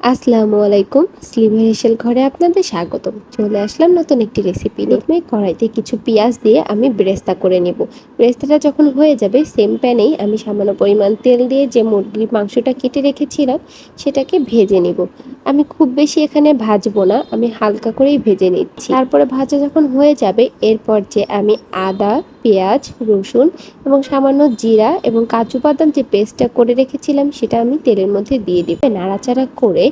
আসসালামু আলাইকুম। স্লিভার হেসেল ঘরে আপনাদের স্বাগতম। চলে আসলাম নতুন একটি রেসিপি নিয়ে। কড়াইতে কিছু পেঁয়াজ দিয়ে আমি ব্রেস্তা করে নেব। ব্রেস্তাটা যখন হয়ে যাবে সেম প্যানেই আমি সামান্য পরিমাণ তেল দিয়ে যে মুরগির মাংসটা কেটে রেখেছিলাম, সেটাকে ভেজে নেব। আমি খুব বেশি এখানে ভাজবো না, আমি হালকা করেই ভেজে নিচ্ছি। তারপরে ভাজা যখন হয়ে যাবে, এরপর যে আমি আদা পেঁয়াজ, রসুন এবং সামান্য জিরা এবং কাজু বাদাম যে পেস্টটা করে রেখেছিলাম সেটা আমি তেলের মধ্যে দিয়ে দিব। নাড়াচাড়া করে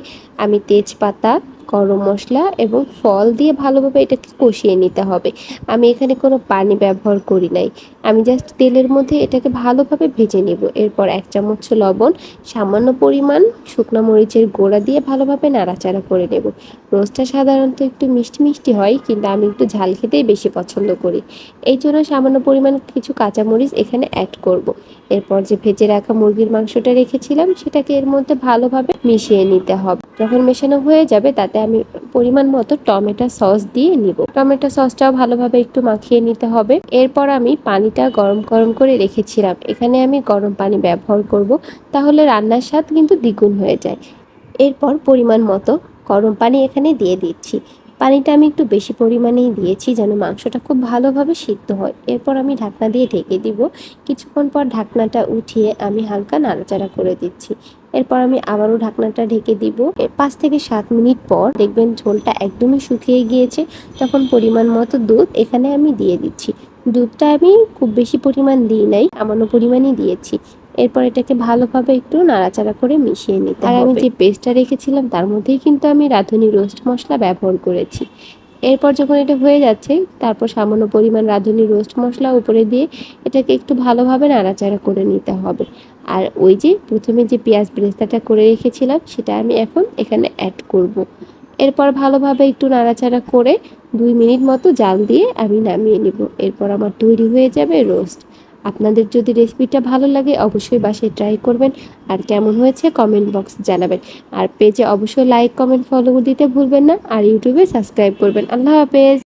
আমি তেজপাতা গরম মশলা এবং ফল দিয়ে ভালোভাবে এটাকে কষিয়ে নিতে হবে। আমি এখানে কোনো পানি ব্যবহার করি নাই। আমি জাস্ট তেলের মধ্যে এটাকে ভালোভাবে ভেজে নেব। এরপর এক চামচ লবণ, সামান্য পরিমাণ শুকনো মরিচের গোড়া দিয়ে ভালোভাবে নাড়াচাড়া করে নেব। রোস্টটা সাধারণত একটু মিষ্টি মিষ্টি হয়, কিন্তু আমি একটু ঝাল খেতেই বেশি পছন্দ করি। এই জন্য সামান্য পরিমাণ কিছু কাঁচামরিচ এখানে অ্যাড করব। এরপর যে ভেজে রাখা মুরগির মাংসটা রেখেছিলাম, সেটাকে এর মধ্যে ভালোভাবে মিশিয়ে নিতে হবে। যখন মেশানো হয়ে যাবে, তাতে আমি পরিমাণ মতো টমেটো সস দিয়ে নিব। টমেটো সসটাও ভালোভাবে একটু মাখিয়ে নিতে হবে। এরপর আমি পানিটা গরম গরম করে রেখেছিলাম। এখানে আমি গরম পানি ব্যবহার করব, তাহলে রান্নার স্বাদ কিন্তু দ্বিগুণ হয়ে যায়। এরপর পরিমাণ মতো গরম পানি এখানে দিয়ে দিচ্ছি। পানিটা আমি একটু বেশি পরিমাণেই দিয়েছি যেন মাংসটা খুব ভালোভাবে সিদ্ধ হয়। এরপর আমি ঢাকনা দিয়ে ঢেকে দিব। কিছুক্ষণ পর ঢাকনাটা উঠিয়ে আমি হালকা নাড়াচাড়া করে দিচ্ছি। এরপর আমি আবারও ঢাকনাটা ঢেকে দিব। এর পাঁচ থেকে সাত মিনিট পর দেখবেন ঝোলটা একদমই শুকিয়ে গিয়েছে। তখন পরিমাণ মতো দুধ এখানে আমি দিয়ে দিচ্ছি। দুধটা আমি খুব বেশি পরিমাণ দিই নাই, সামান্য পরিমাণই দিয়েছি। এরপর এটাকে ভালোভাবে একটু নাড়াচাড়া করে মিশিয়ে নিতে আর আমি যে পেস্টটা রেখেছিলাম তার মধ্যেই কিন্তু আমি রাঁধুনি রোস্ট মশলা ব্যবহার করেছি। এরপর যখন এটা হয়ে যাচ্ছে তারপর সামান্য পরিমাণ রাঁধুনি রোস্ট মশলা উপরে দিয়ে এটাকে একটু ভালোভাবে নাড়াচাড়া করে নিতে হবে। আর ওই যে প্রথমে যে পেঁয়াজ ব্রেস্তাটা করে রেখেছিলাম সেটা আমি এখন এখানে অ্যাড করব। এরপর ভালোভাবে একটু নাড়াচাড়া করে দুই মিনিট মতো জাল দিয়ে আমি নামিয়ে নিব। এরপর আমার তৈরি হয়ে যাবে রোস্ট আপনাদের যদি রেসিপিটা ভালো লাগে, অবশ্যই বাসায় ট্রাই করবেন। আর কেমন হয়েছে কমেন্ট বক্স জানাবেন। আর পেজে অবশ্যই লাইক কমেন্ট ফলো দিতে ভুলবেন না। আর ইউটিউবে সাবস্ক্রাইব করবেন। আল্লাহ হাফেজ!